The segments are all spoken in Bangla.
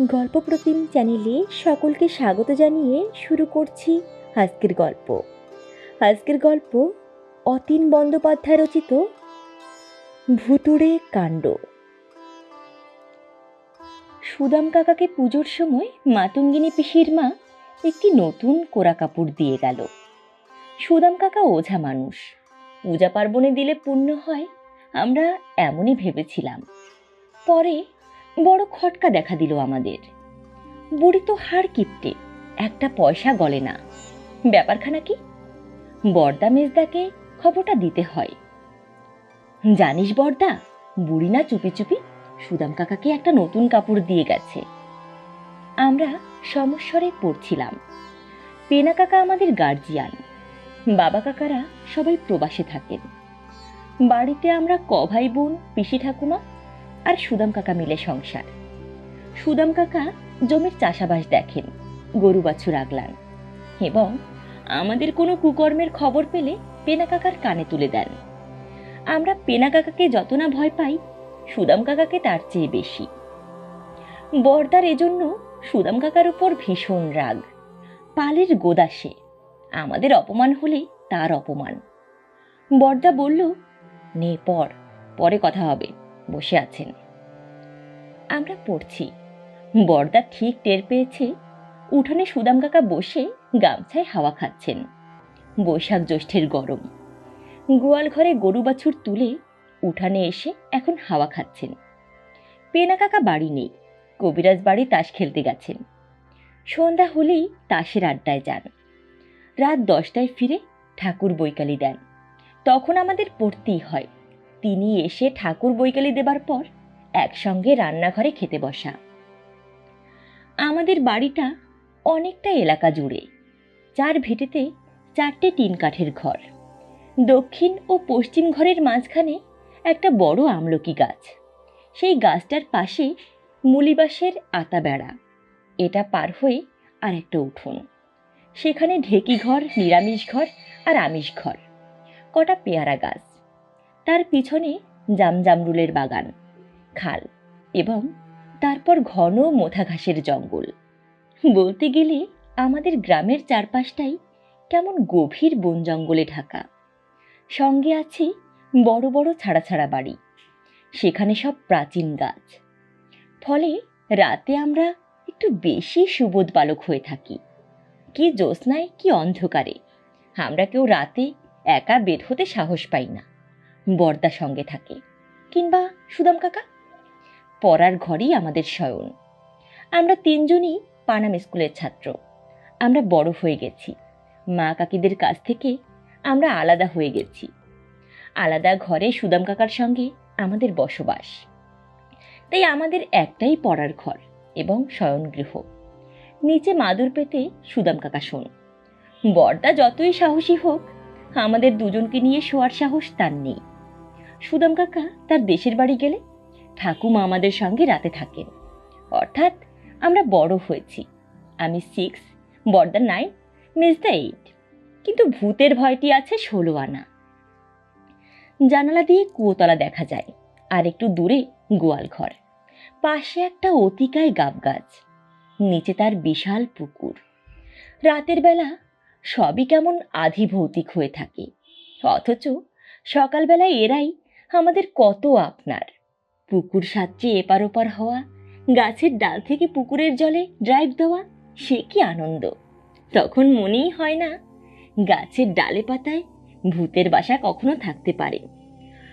গল্প প্রতিম চ্যানেলে সকলকে স্বাগত জানিয়ে শুরু করছি আজকের গল্প। আজকের গল্প অতীন বন্দ্যোপাধ্যায় রচিত ভুতুড়ে কাণ্ড। সুদাম কাকাকে পুজোর সময় মাতঙ্গিনী পিসির মা একটি নতুন কোরা কাপড় দিয়ে গেল। সুদাম কাকা ওঝা মানুষ। পূজা পার্বণে দিলে পুণ্য হয়, আমরা এমনই ভেবেছিলাম। পরে বড় খটকা দেখা দিল আমাদের। বুড়ি তো হাড় কিপটে, একটা পয়সা গলে না। ব্যাপারখানা কি? বর্দা মেজদাকে খবরটা দিতে হয়। জানিস বর্দা, বুড়ি না চুপি চুপি সুদাম কাকাকে একটা নতুন কাপড় দিয়ে গেছে। আমরা সমস্বরে পড়ছিলাম। পেনা কাকা আমাদের গার্জিয়ান বাবা কাকারা সবাই প্রবাসে থাকেন। বাড়িতে আমরা ক ভাই বোন, পিসি ঠাকুমা আর সুদাম কাকা মিলে সংসার। সুদাম কাকা জমির চাষাবাস দেখেন, গরু বাছুর আগলান। এবং আমাদের কোনো কুকর্মের খবর পেলে পেনা কাকার কানে তুলে দেন। আমরা পেনা কাকাকে যত না ভয় পাই, সুদাম কাকাকে তার চেয়ে বেশি। বর্দার এজন্য সুদাম কাকার উপর ভীষণ রাগ। পালের গোদাসে আমাদের অপমান হলে তার অপমান। বর্দা বলল, নে পর, পরে কথা হবে। বসে আছেন। আমরা পড়ছি। বর্দা ঠিক টের পেয়েছে, উঠানে সুদাম কাকা বসে গামছায় হাওয়া খাচ্ছেন। বৈশাখ জ্যৈষ্ঠের গরম। গোয়াল ঘরে গরু বাছুর তুলে উঠানে এসে এখন হাওয়া খাচ্ছেন। পেনা কাকা বাড়ি নেই, কবিরাজ বাড়ি তাস খেলতে গেছেন। সন্ধ্যা হলেই তাসের আড্ডায় যান। রাত দশটায় ফিরে ঠাকুর বৈকালি দেন। তখন আমাদের পড়তেই হয়। তিনি এসে ঠাকুর বৈকালি দেবার পর একসঙ্গে রান্নাঘরে খেতে বসা। আমাদের বাড়িটা অনেকটা এলাকা জুড়ে চার ভিটেতে চারটে টিন কাঠের ঘর। দক্ষিণ ও পশ্চিম ঘরের মাঝখানে একটা বড় আমলকি গাছ। সেই গাছটার পাশে মুলিবাসের আতা বেড়া এটা পার হয়ে আর একটা উঠোন। সেখানে ঢেকি ঘর, নিরামিষ ঘর আর আমিষ ঘর। কটা পেয়ারা গাছ। তার পিছনে জামজামরুলের বাগান, খাল এবং তারপর ঘন মোথা ঘাসের জঙ্গল। বলতে গেলে আমাদের গ্রামের চারপাশটাই কেমন গভীর বন জঙ্গলে ঢাকা। সঙ্গে আছে বড় বড় ছাড়া ছাড়া বাড়ি, সেখানে সব প্রাচীন গাছ। ফলে রাতে আমরা একটু বেশি সুবোধ বালক হয়ে থাকি। কি জ্যোৎস্নায়, কি অন্ধকারে, আমরা কেউ রাতে একা বের হতে সাহস পাই না। বর্দা সঙ্গে থাকে। কিংবা সুদাম কাকা? পড়ার ঘরেই আমাদের শয়ন। আমরা তিনজনই পানাম স্কুলের ছাত্র। আমরা বড় হয়ে গেছি। মা কাকিদের কাছ থেকে আমরা আলাদা হয়ে গেছি। আলাদা ঘরে সুদাম কাকার সঙ্গে আমাদের বসবাস। তাই আমাদের একটাই পড়ার ঘর এবং শয়নগৃহ নিচে মাদুর পেতে সুদাম কাকা শোন। বর্দা যতই সাহসী হোক, আমাদের দুজনকে নিয়ে শোয়ার সাহস তার নেই। সুদাম কাকা তার দেশের বাড়ি গেলে? ঠাকুমা আমাদের সঙ্গে রাতে থাকেন। অর্থাৎ আমরা বড় হয়েছি। আমি সিক্স বর্দা নাইন মিসদা এইট কিন্তু ভূতের ভয়টি আছে ষোলো আনা। জানালা দিয়ে কুয়োতলা দেখা যায়, আর একটু দূরে গোয়াল ঘর। পাশে একটা অতিকায় গাব গাছ নিচে তার বিশাল পুকুর। রাতের বেলা সবই কেমন আধি ভৌতিক হয়ে থাকে। অথচ সকালবেলায় এরাই আমাদের কত আপনার। পুকুর সাচ্ছে এপার ওপার হওয়া, গাছের ডাল থেকে পুকুরের জলে ড্রাইভ দেওয়া, সে কি আনন্দ। তখন মনেই হয় না, গাছের ডালে পাতায় ভূতের বাসা কখনো থাকতে পারে।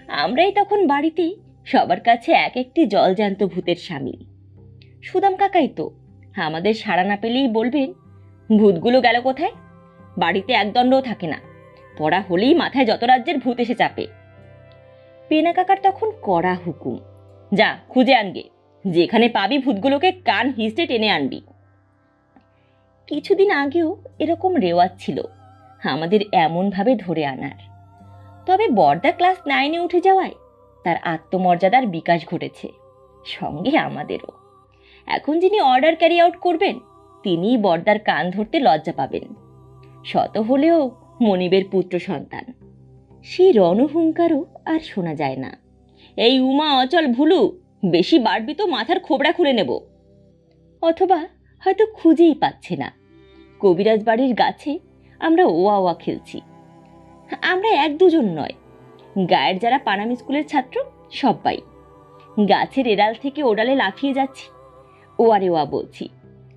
আমরাই তখন বাড়িতে সবার কাছে এক একটি জলজান্ত ভূতের স্বামী। সুদাম কাকাই তো, আমাদের সাড়া না পেলেই বলবেন, ভূতগুলো গেল কোথায়? বাড়িতে একদণ্ডও থাকে না। পড়া হলেই মাথায় যত রাজ্যের ভূত এসে চাপে। পেনা কাকার তখন কড়া হুকুম। যা, খুঁজে আনগে যেখানে পাবি ভূতগুলোকে কান হিসড়ে টেনে আনবি। কিছুদিন আগেও এরকম রেওয়াজ ছিল, আমাদের এমনভাবে ধরে আনার। তবে বর্দা ক্লাস নাইনে উঠে যাওয়ায় তার আত্মমর্যাদার বিকাশ ঘটেছে, সঙ্গে আমাদেরও। এখন যিনি অর্ডার ক্যারি আউট করবেন, তিনিই বর্দার কান ধরতে লজ্জা পাবেন। শত হলেও মনিবের পুত্র সন্তান। সেই রণহুঙ্কারও আর শোনা যায় না। এই উমা অচল ভুলু, বেশি বাড়বি তো মাথার খোবড়া খুলে নেব। অথবা হয়তো খুঁজেই পাচ্ছে না। কবিরাজ বাড়ির গাছে আমরা ওয়া ওয়া খেলছি। আমরা এক দুজন নয়। গায়ের যারা পানামি স্কুলের ছাত্র সবাই গাছের এড়াল থেকে ওড়ালে লাফিয়ে যাচ্ছি। ওয়ারে ওয়া বলছি।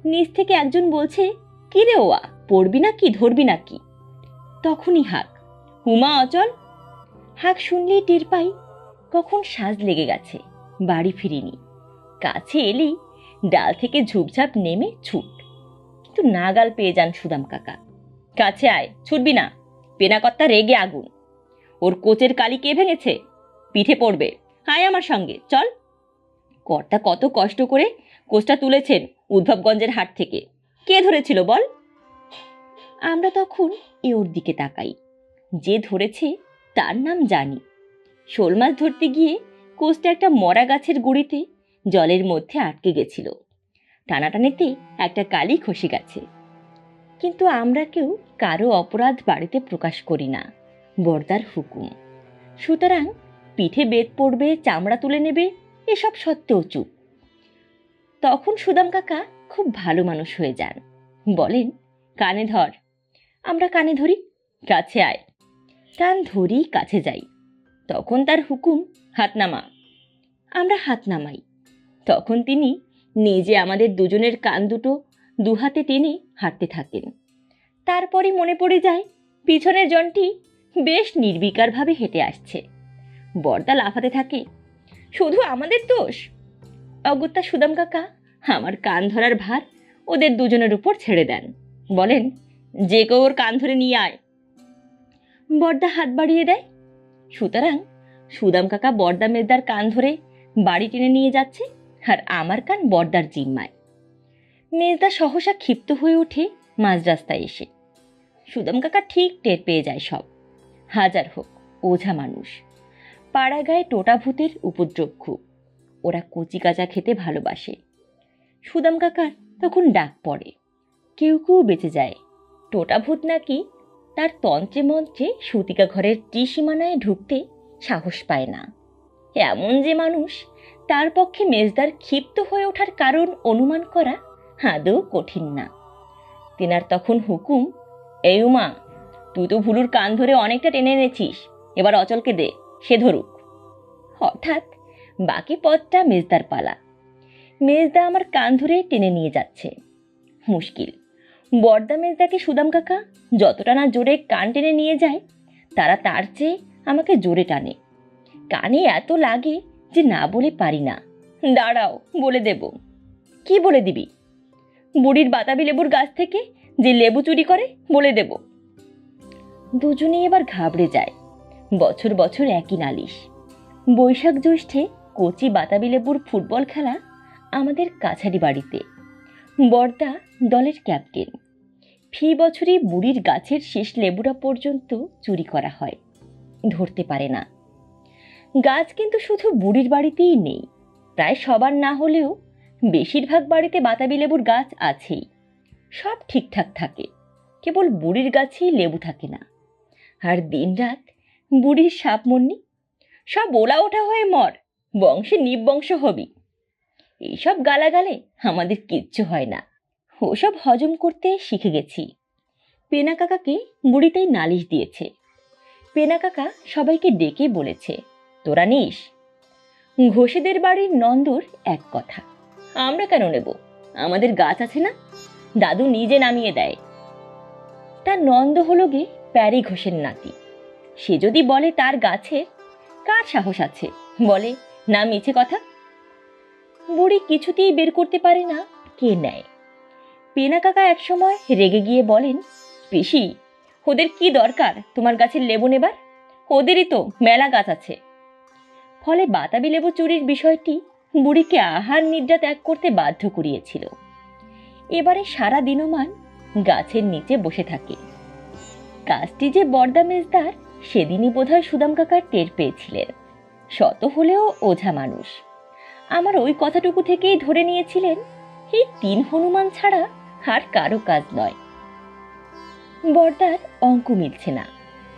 নিচ থেকে একজন বলছে কি রে ওয়া, পড়বি না কি ধরবি না কি তখনই হাক হুমা, অচল। হাক শুনলেই টের পাই কখন সাজ লেগে গেছে, বাড়ি ফিরিনি। কাছে এলেই ডাল থেকে ঝুপঝাপ নেমে ছুট। কিন্তু নাগাল পেয়ে যান সুদাম কাকা। কাছে আয়, ছুটবি না। পেনাকত্তা রেগে আগুন। ওর কোচের কালি কে ভেঙেছে? পিঠে পড়বে। আয় আমার সঙ্গে, চল। কর্তা কত কষ্ট করে কোচটা তুলেছেন উদ্ভবগঞ্জের হাট থেকে। কে ধরেছিল বল? আমরা তখন এ ওর দিকে তাকাই। যে ধরেছে তার নাম জানি। শোল মাছ ধরতে গিয়ে কোচটা একটা মরা গাছের গুড়িতে জলের মধ্যে আটকে গেছিল। টানাটানিতে একটা কালি খসে গেছে। কিন্তু আমরা কেউ কারও অপরাধ বাড়িতে প্রকাশ করি না, বর্দার হুকুম। সুতরাং পিঠে বেদ পড়বে, চামড়া তুলে নেবে, এসব সত্ত্বেও চুপ। তখন সুদাম কাকা খুব ভালো মানুষ হয়ে যান। বলেন, কানে ধর। আমরা কানে ধরি, কাছে আয়। কান ধরি কাছে যাই। তখন তার হুকুম হাত নামা আমরা হাত নামাই। তখন তিনি নিজে আমাদের দুজনের কান দুটো দুহাতে টেনে হাঁটতে থাকেন। তারপরে মনে পড়ে যায়, পিছনের জনটি বেশ নির্বিকারভাবে হেঁটে আসছে। বর্দা লাফাতে থাকে, শুধু আমাদের দোষ? অগত্যা সুদাম কাকা, আমার কান ধরার ভার ওদের দুজনের উপর ছেড়ে দেন। বলেন, যে কেউ ওর কান ধরে নিয়ে আয়। বর্দা হাত বাড়িয়ে দেয়। সুতরাং সুদাম কাকা বর্দা মেজদার কান ধরে বাড়ি টেনে নিয়ে যাচ্ছে আর আমার কান বর্দার জিম্মায়। মেজদা সহসা ক্ষিপ্ত হয়ে ওঠে মাঝ রাস্তায় এসে। সুদাম কাকা ঠিক টের পেয়ে যায় সব। হাজার হোক, ওঝা মানুষ। পাড়া গায়ে টোটা ভূতের উপদ্রব খুব। ওরা কচি কাঁচা খেতে ভালোবাসে। সুদাম কাকার তখন ডাক পড়ে। কেউ কেউ বেঁচে যায়। টোটা ভূত নাকি তার তন্ত্রে মন্ত্রে সুতিকা ঘরের ত্রিসীমানায় ঢুকতে সাহস পায় না। এমন যে মানুষ, তার পক্ষে মেজদার ক্ষিপ্ত হয়ে ওঠার কারণ অনুমান করা আদৌ কঠিন না। তেনার তখন হুকুম, এই উমা, তুই তো ভুলুর কান ধরে অনেকটা টেনে এনেছিস, এবার অচলকে দে, সে ধরুক। হঠাৎ বাকি পথটা মেজদার পালা। মেজদা আমার কান ধরে টেনে নিয়ে যাচ্ছে। মুশকিল। বর্দা মেজদাকে সুদাম কাকা যতটা না জোরে কান টেনে নিয়ে যায়, তারা তার চেয়ে আমাকে জোরে টানে। কানে এত লাগে যে না বলে পারি না। দাঁড়াও, বলে দেব। কি বলে দিবি? বুড়ির বাতাবি লেবুর গাছ থেকে যে লেবু চুরি করে, বলে দেব। দুজনেই এবার ঘাবড়ে যায়। বছর বছর একই নালিশ। বৈশাখ জ্যৈষ্ঠে কচি বাতাবি লেবুর ফুটবল খেলা আমাদের কাছারি বাড়িতে। বর্দা দলের ক্যাপ্টেন। ফি বছরই বুড়ির গাছের শেষ লেবুটা পর্যন্ত চুরি করা হয়। ধরতে পারে না। গাছ কিন্তু শুধু বুড়ির বাড়িতেই নেই। প্রায় সবার না হলেও বেশিরভাগ বাড়িতে বাতাবি লেবুর গাছ আছেই। সব ঠিকঠাক থাকে। কেবল বুড়ির গাছেই লেবু থাকে না। আর দিনরাত বুড়ির সাপ মন্নি, সব ওলা ওঠা হয়ে মর, বংশে নিবংশ হবি। এইসব গালাগালে আমাদের কিচ্ছু হয় না। ওসব হজম করতে শিখে গেছি। পেনা কাকাকে বুড়িটাই নালিশ দিয়েছে। পেনা কাকা সবাইকে ডেকে বলেছে, তোরা নিস। ঘোষেদের বাড়ির নন্দর এক কথা, আমরা কেন নেব? আমাদের গাছ আছে না? দাদু নিজে নামিয়ে দেয়। তার নন্দ হলো গে প্যারি ঘোষের নাতি। সে যদি বলে তার গাছে, কার সাহস আছে? বলে, না, মিছে কথা। বুড়ি কিছুতেই বের করতে পারে না, কে নেয়? পেনা কাকা একসময় রেগে গিয়ে বলেন, পিসি, ওদের কি দরকার তোমার গাছের লেবু নেবার? ওদেরই তো মেলা গাছ আছে। ফলে বাতাবি লেবু চুরির বিষয়টি বুড়িকে আহার নিদ্রা ত্যাগ করতে বাধ্য করিয়েছিল। এবারে সারা দিনমান গাছের নিচে বসে থাকে। গাছটি যে বর্দা মেজদার, সেদিনই বোধহয় সুদাম কাকার টের পেয়েছিলেন। শত হলেও ওঝা মানুষ। আমার ওই কথাটুকু থেকেই ধরে নিয়েছিলেন, এই তিন হনুমান ছাড়া আর কারও কাজ নয়। বর্দার অঙ্ক মিলছে না।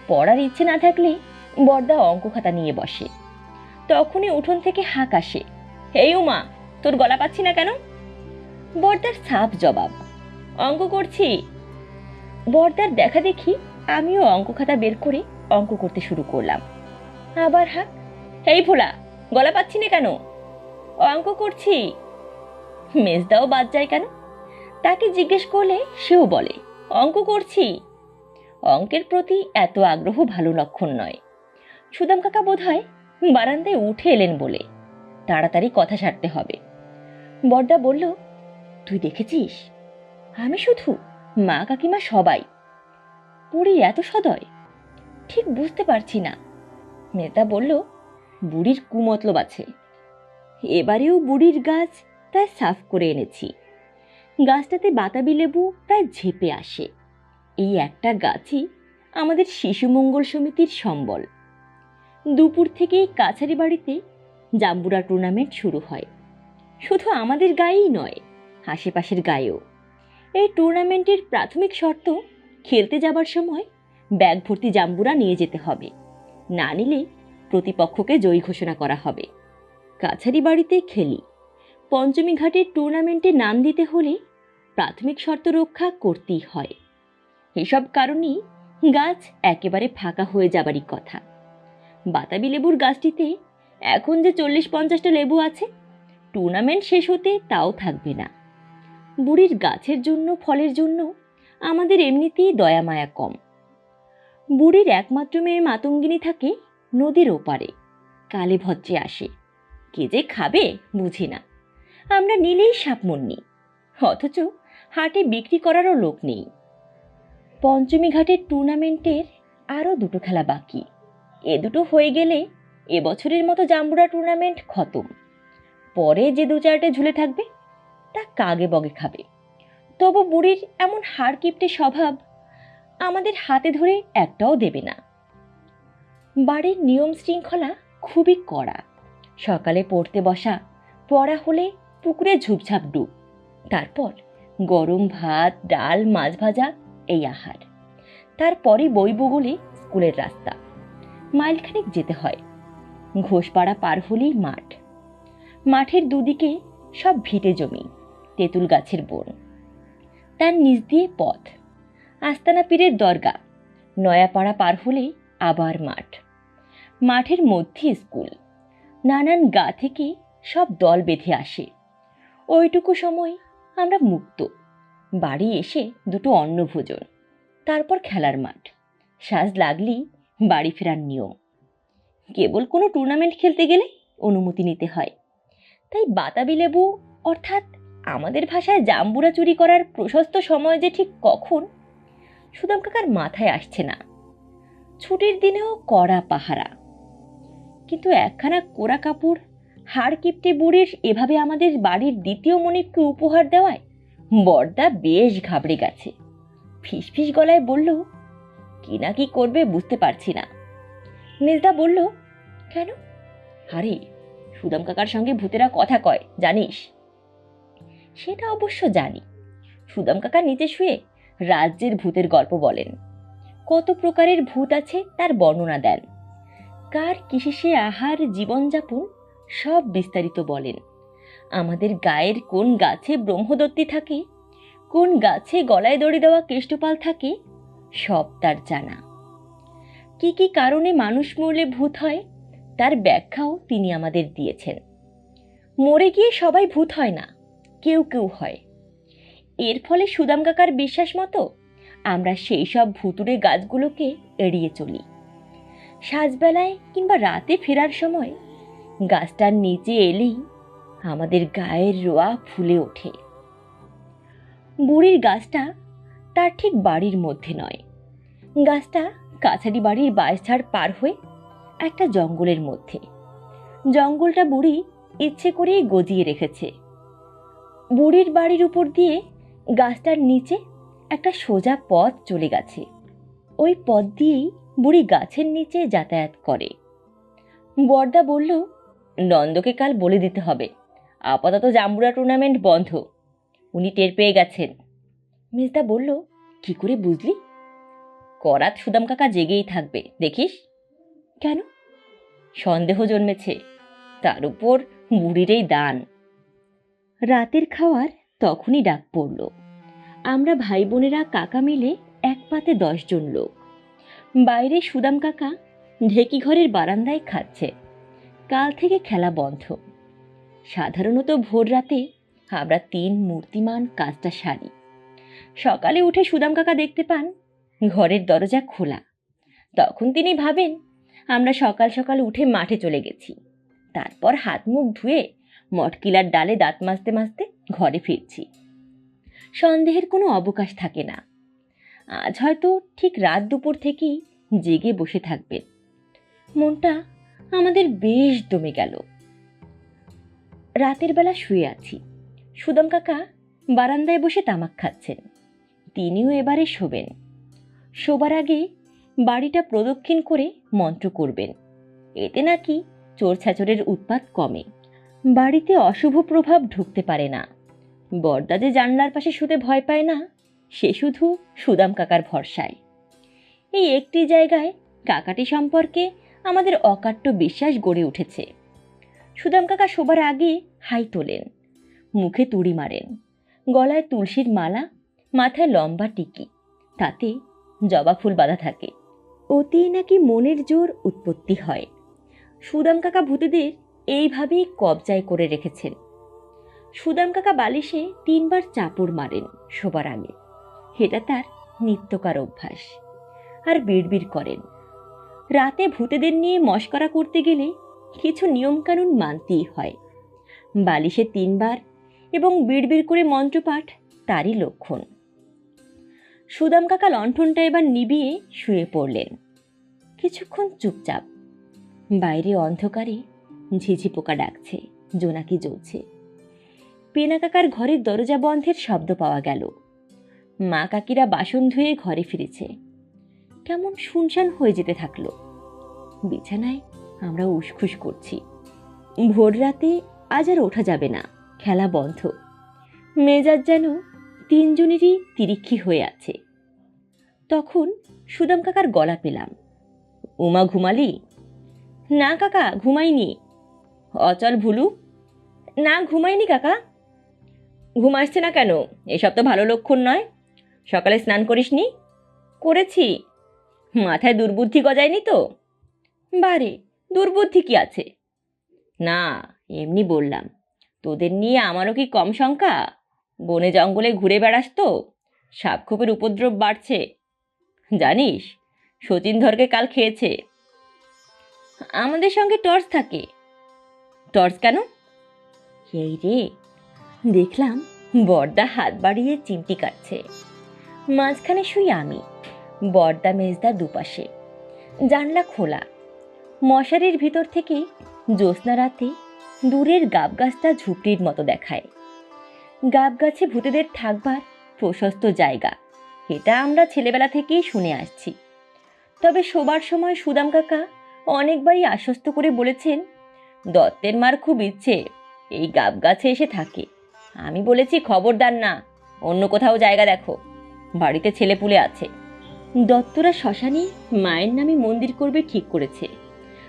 পড়ার ইচ্ছে না থাকলে বর্দা অঙ্ক খাতা নিয়ে বসে। তখনই উঠোন থেকে হাঁক আসে। এই উমা, তোর গলা পাচ্ছি না কেন? বর্দার সাপ জবাব, অঙ্ক করছি। বর্দার দেখা দেখি আমিও অঙ্ক খাতা বের করে অঙ্ক করতে শুরু করলাম। আবার হাক এই ভোলা, গলা পাচ্ছি না কেন? অঙ্ক করছি। মেজদাও বাদ যায় কেন? তাকে জিজ্ঞেস করলে সেও বলে, অঙ্ক করছি। অঙ্কের প্রতি এত আগ্রহ ভালো লক্ষণ নয়। সুদাম কাকা বোধ হয় বারান্দায় উঠে এলেন বলে তাড়াতাড়ি কথা সারতে হবে। বর্দা বলল, তুই দেখেছিস? আমি শুধু, মা কাকিমা সবাই। বুড়ির এত সদয়, ঠিক বুঝতে পারছি না। নেতা বলল, বুড়ির কুমতলব আছে। এবারেও বুড়ির গাছ প্রায় সাফ করে এনেছি। গাছটাতে বাতাবি লেবু প্রায় ঝেপে আসে। এই একটা গাছই আমাদের শিশু মঙ্গল সমিতির সম্বল। দুপুর থেকেই কাছারি বাড়িতে জাম্বুরা টুর্নামেন্ট শুরু হয়। শুধু আমাদের গায়েই নয়, আশেপাশের গায়েও। এই টুর্নামেন্টের প্রাথমিক শর্ত, খেলতে যাবার সময় ব্যাগ ভর্তি জাম্বুরা নিয়ে যেতে হবে। না নিলে প্রতিপক্ষকে জয়ী ঘোষণা করা হবে। কাছারি বাড়িতে খেলি। পঞ্চমী ঘাটের টুর্নামেন্টে নাম দিতে হলে প্রাথমিক শর্ত রক্ষা করতেই হয়। এসব কারণেই গাছ একেবারে ফাঁকা হয়ে যাবারই কথা। বাতাবি লেবুর গাছটিতে এখন যে চল্লিশ পঞ্চাশটা লেবু আছে, টুর্নামেন্ট শেষ হতে তাও থাকবে না। বুড়ির গাছের জন্য, ফলের জন্য আমাদের এমনিতেই দয়া মায়া কম। বুড়ির একমাত্র মেয়ে মাতঙ্গিনী থাকে নদীর ওপারে। কালে ভজ্রে আসে। কে যে খাবে বুঝি না। আমরা নিলেই সাপমন্নি অথচ হাটে বিক্রি করারও লোক নেই। পঞ্চমী ঘাটের টুর্নামেন্টের আরও দুটো খেলা বাকি। এ দুটো হয়ে গেলে এবছরের মতো জাম্বুরা টুর্নামেন্ট খতম। পরে যে দু চারটে ঝুলে থাকবে, তা কাগে বগে খাবে। তবু বুড়ির এমন হাড় কিপটে স্বভাব আমাদের হাতে ধরে একটাও দেবে না। বাড়ির নিয়ম শৃঙ্খলা খুবই কড়া। সকালে পড়তে বসা পড়া হলে পুকুরে ঝুপঝাপ ডুব। তারপর গরম ভাত, ডাল, মাছ ভাজা, এই আহার। তারপরই বই বগলে, স্কুলের রাস্তা। মাইলখানেক যেতে হয়। ঘোষপাড়া পার হলেই মাঠ। মাঠের দুদিকে সব ভিটে জমি, তেঁতুল গাছের বন। তার নিচ দিয়ে পথ। আস্তানা পীরের দরগা। নয়াপাড়া পার হলেই আবার মাঠ। মাঠের মধ্যে স্কুল। নানান গা থেকে সব দল বেঁধে আসে। ওইটুকু সময় আমরা মুক্ত। বাড়ি এসে দুটো অন্নভোজন, তারপর খেলার মাঠ। সাজ লাগলেই বাড়ি ফেরার নিয়ম। কেবল কোনো টুর্নামেন্ট খেলতে গেলে অনুমতি নিতে হয়। তাই বাতাবি লেবু, অর্থাৎ আমাদের ভাষায় জাম্বুরা চুরি করার প্রশস্ত সময় যে ঠিক কখন, সুদাম কাকার মাথায় আসছে না। ছুটির দিনেও কড়া পাহারা। কিন্তু একখানা কোরা কাপড় হাড় কিপটে বুড়ির এভাবে আমাদের বাড়ির দ্বিতীয় মনিবকে উপহার দেওয়ায় বর্দা বেশ ঘাবড়ে গেছে। ফিসফিস গলায় বলল, কি না কি করবে বুঝতে পারছি না। মেজদা বলল, কেন? আরে, সুদাম কাকার সঙ্গে ভূতেরা কথা কয়, জানিস? সেটা অবশ্য জানি। সুদাম কাকা নিচে শুয়ে রাজ্যের ভূতের গল্প বলেন। কত প্রকারের ভূত আছে তার বর্ণনা দেন। কার কিসে আহার জীবনযাপন সব বিস্তারিত বলেন। আমাদের গায়ের কোন গাছে ব্রহ্মদত্তি থাকে? কোন গাছে গলায় দড়ি দেওয়া কেষ্টপাল থাকে? সব তার জানা। কি কি কারণে মানুষ মরলে ভূত হয়? তার ব্যাখ্যাও তিনি আমাদের দিয়েছেন। মরে গিয়ে সবাই ভূত হয় না, কেউ কেউ হয়। এর ফলে সুদাম কাকার বিশ্বাস মতো আমরা সেই সব ভুতুরে গাছগুলোকে এড়িয়ে চলি। সাজবেলায় কিংবা রাতে ফেরার সময় গাছটার নিচে এলেই আমাদের গায়ের রোয়া ফুলে ওঠে। বুড়ির গাছটা তার ঠিক বাড়ির মধ্যে নয়। গাছটা কাছারি বাড়ির বাঁশঝাড় পার হয়ে একটা জঙ্গলের মধ্যে। জঙ্গলটা বুড়ি ইচ্ছে করেই গজিয়ে রেখেছে। বুড়ির বাড়ির উপর দিয়ে গাছটার নিচে একটা সোজা পথ চলে গেছে। ওই পথ দিয়েই বুড়ি গাছের নিচে যাতায়াত করে। বর্দা বলল নন্দকে কাল বলে দিতে হবে। আপাতত জাম্বুরা টুর্নামেন্ট বন্ধ। উনি টের পেয়ে গেছেন। মেজদা বলল, কি করে বুঝলি? করাত সুদাম কাকা জেগেই থাকবে, দেখিস? কেন? সন্দেহ জন্মেছে। তার উপর বুড়ির এই দান। রাতের খাওয়ার তখনই ডাক পড়ল। আমরা ভাই বোনেরা কাকা মিলে এক পাতে দশজন লোক। বাইরে সুদাম কাকা ঢেকি ঘরের বারান্দায় খাচ্ছে। কাল থেকে খেলা বন্ধ। সাধারণত ভোর রাতে আমরা তিন মূর্তিমান কাজটা সারি। সকালে উঠে সুদাম কাকা দেখতে পান, ঘরের দরজা খোলা। তখন তিনি ভাবেন, আমরা সকাল সকাল উঠে মাঠে চলে গেছি। তারপর হাত মুখ ধুয়ে মটকিলার ডালে দাঁত মাজতে মাজতে ঘরে ফিরছি। সন্দেহের কোনো অবকাশ থাকে না। আজ হয়তো ঠিক রাত দুপুর থেকেই জেগে বসে থাকবেন। মনটা আমাদের বেশ দমে গেল। রাতের বেলা শুয়ে আছি। সুদম কাকা বারান্দায় বসে তামাক খাচ্ছেন। তিনিও এবারে শোবেন। শোবার আগে বাড়িটা প্রদক্ষিণ করে মন্ত্র করবেন। এতে নাকি চোর ছাচরের উৎপাত কমে। বাড়িতে অশুভ প্রভাব ঢুকতে পারে না। বর্দা যে জানলার পাশে শুতে ভয় পায় না, সে শুধু সুদাম কাকার ভরসায়। এই একটি জায়গায় কাকাটি সম্পর্কে আমাদের অকাট্য বিশ্বাস গড়ে উঠেছে। সুদাম কাকা শোবার আগে হাই তোলেন, মুখে তুড়ি মারেন, গলায় তুলসীর মালা, মাথায় লম্বা টিকি, তাতে জবা ফুল বাঁধা থাকে। অতি নাকি মনের জোর উৎপত্তি হয়। সুদাম কাকা ভূতেদের এইভাবেই কবজায় করে রেখেছেন। সুদাম কাকা বালিশে তিনবার চাপড় মারেন শোবার আগে। এটা তার নিত্যকার অভ্যাস। আর বিড়বিড় করেন। রাতে ভূতেদের নিয়ে মস্করা করতে গেলে কিছু নিয়মকানুন মানতেই হয়। বালিশে তিনবার এবং বিড়বিড় করে মন্ত্রপাঠ তারই লক্ষণ। সুদাম কাকা লণ্ঠনটা এবার নিবিয়ে শুয়ে পড়লেন। কিছুক্ষণ চুপচাপ। বাইরে অন্ধকারে ঝিঝি পোকা ডাকছে, জোনাকি জ্বলছে। পেনা কাকার ঘরের দরজা বন্ধের শব্দ পাওয়া গেল। মা কাকিরা বাসন ধুয়ে ঘরে ফিরেছে। কেমন শুনশান হয়ে যেতে থাকল। বিছানায় আমরা উসখুস করছি। ভোর রাতে আজ আর ওঠা যাবে না, খেলা বন্ধ। মেজাজ যেন তিনজনেরই তিরিক্ষি হয়ে আছে। তখন সুদাম কাকার গলা পেলাম। উমা ঘুমালি? না কাকা, ঘুমাইনি। অচল ভুলু? না, ঘুমাইনি কাকা। ঘুম আসছে না কেন? এসব তো ভালো লক্ষণ নয়। সকালে স্নান করিসনি? করেছি। মাথায় দুর্বুদ্ধি গজায়নি তো? বারে, দুর্বুদ্ধি কি আছে? না, এমনি বললাম। তোদের নিয়ে আমারও কি কম সংখ্যা বনে জঙ্গলে ঘুরে বেড়াস তো, সাপখোপের উপদ্রব বাড়ছে। জানিস সচিন ধরকে কাল খেয়েছে। আমাদের সঙ্গে টর্চ থাকে। টর্চ কেন? এই রে, দেখলাম বর্দা হাত বাড়িয়ে চিমটি কাটছে। মাঝখানে শুই আমি। বর্দা মেজদা দুপাশে। জানলা খোলা। মশারির ভিতর থেকে জ্যোৎস্না রাতে দূরের গাব গাছটা ঝুপড়ির মতো দেখায়। গাব গাছে ভূতেদের থাকবার প্রশস্ত জায়গা। এটা আমরা ছেলেবেলা থেকেই শুনে আসছি। তবে শোবার সময় সুদাম কাকা অনেকবারই আশ্বস্ত করে বলেছেন, দত্তের মার খুব ইচ্ছে, এই গাব গাছে এসে থাকে। আমি বলেছি খবরদার না, অন্য কোথাও জায়গা দেখো। বাড়িতে ছেলেপুলে আছে। দত্তরা শ্মশানে মায়ের নামে মন্দির করবে ঠিক করেছে।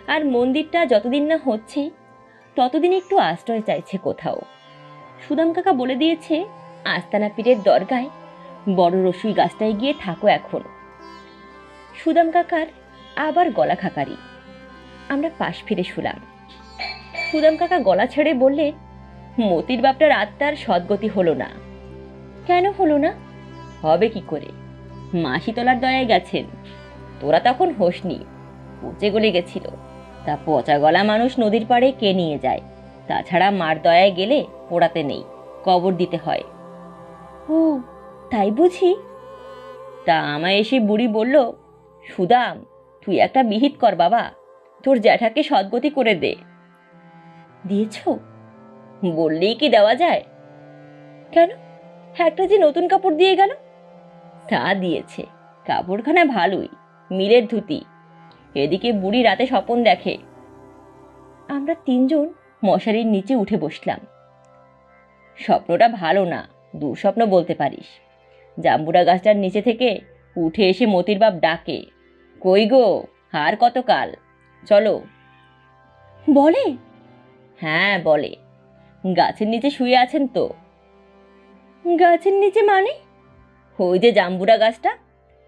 আর মন্দিরটা যতদিন না হচ্ছে, ততদিন একটু আশ্রয় চাইছে কোথাও। সুদাম কাকা বলে দিয়েছে, আস্তানা পীরের দরগায় বড় রসুই গাছটায় গিয়ে থাকো এখন। সুদাম কাকার আবার গলা খাকারি। আমরা পাশ ফিরে শুলাম। সুদাম কাকা গলা ছেড়ে বললেন মতির বাপটার আত্মার সদ্গতি হলো না। কেন হলো না? হবে কি করে? মাসিতলার দয়ায় গেছেন। তোরা তখন হোসনি, পচে গলে গেছিল। তা পচা গলা মানুষ নদীর পাড়ে কে নিয়ে যায়? তাছাড়া মার দয়ায় গেলে পোড়াতে নেই, কবর দিতে হয়। ও, তাই বুঝি? তা আমায় এসে বুড়ি বলল, সুদাম, তুই একটা বিহিত কর বাবা, তোর জ্যাঠাকে সদ্গতি করে দে। দিয়েছ? বললেই কি দেওয়া যায়? কেন? একটা যে নতুন কাপড় দিয়ে গেল? তা দিয়েছে। কাপড়খানা ভালোই, মিলের ধুতি। এদিকে বুড়ি রাতে স্বপন দেখে, আমরা তিনজন মশারির নিচে উঠে বসলাম। স্বপ্নটা ভালো না, দুঃস্বপ্ন বলতে পারিস। জাম্বুরা গাছটার নিচে থেকে উঠে এসে মতির বাপ ডাকে, কই গো, আর কতকাল? চলো। বলে? হ্যাঁ বলে। গাছের নিচে শুয়ে আছেন তো? গাছের নিচে মানে? ওই যে জাম্বুরা গাছটা,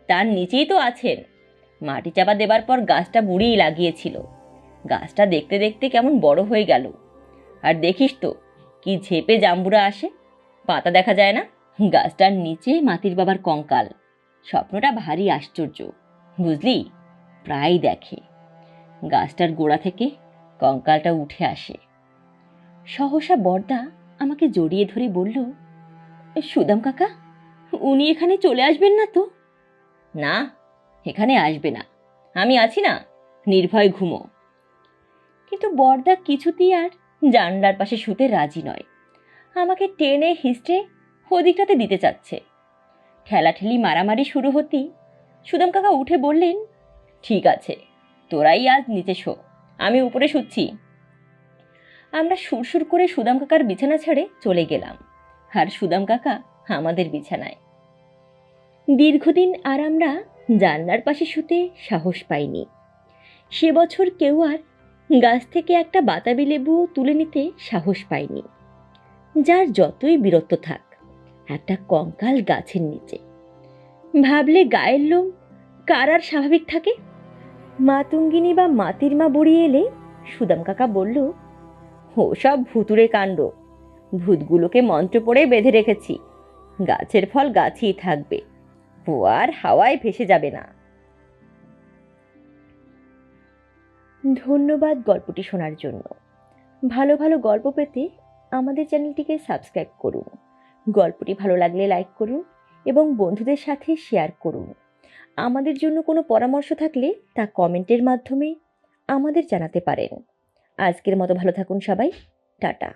তার নিচেই তো আছেন। মাটি চাপা দেবার পর গাছটা বুড়িই লাগিয়েছিল। গাছটা দেখতে দেখতে কেমন বড় হয়ে গেল। আর দেখিস তো, কি ঝেপে জাম্বুরা আসে। পাতা দেখা যায় না, গাছটার নিচে মাতির বাবার কঙ্কাল। স্বপ্নটা ভারী আশ্চর্য। বুঝলি? প্রায় দেখে। গাছটার গোড়া থেকে কঙ্কালটা উঠে আসে। সহসা বর্দা আমাকে জড়িয়ে ধরে বলল, সুদাম কাকা উনি এখানে চলে আসবেন না তো? না, এখানে আসবে না। আমি আছি না, নির্ভয় ঘুমো। কিন্তু বর্দা কিছুতেই আর জানলার পাশে শুতে রাজি নয়। আমাকে টেনে হিস্টে ওদিকটাতে দিতে চাচ্ছে। ঠেলাঠেলি মারামারি শুরু হতেই সুদাম কাকা উঠে বললেন, ঠিক আছে, তোরাই আজ নিচে শো, আমি উপরে শুচ্ছি। আমরা সুরসুর করে সুদাম কাকার বিছানা ছেড়ে চলে গেলাম। আর সুদাম কাকা আমাদের বিছানায়। দীর্ঘদিন আর আমরা জানলার পাশে শুতে সাহস পাইনি। সে বছর কেউ আর গাছ থেকে একটা বাতাবি লেবু তুলে নিতে সাহস পায়নি যার যতই বীরত্ব থাক, একটা কঙ্কাল গাছের নিচে। ভাবলে গায়ের লোম কার আর স্বাভাবিক থাকে? মাতুঙ্গিনী বা মাতির মা বুড়ি এলে সুদাম কাকা বলল ও সব ভুতুরে কাণ্ড। ভূতগুলোকে মন্ত্র পড়ে বেঁধে রেখেছি। গাছের ফল গাছেই থাকবে। আর হাওয়ায় ভেসে যাবে না। ধন্যবাদ গল্পটি শোনার জন্য। ভালো ভালো গল্প পেতে আমাদের চ্যানেলটিকে সাবস্ক্রাইব করুন। গল্পটি ভালো লাগলে লাইক করুন এবং বন্ধুদের সাথে শেয়ার করুন। আমাদের জন্য কোনো পরামর্শ থাকলে তা কমেন্টের মাধ্যমে আমাদের জানাতে পারেন। আজকের মতো ভালো থাকুন সবাই। টাটা।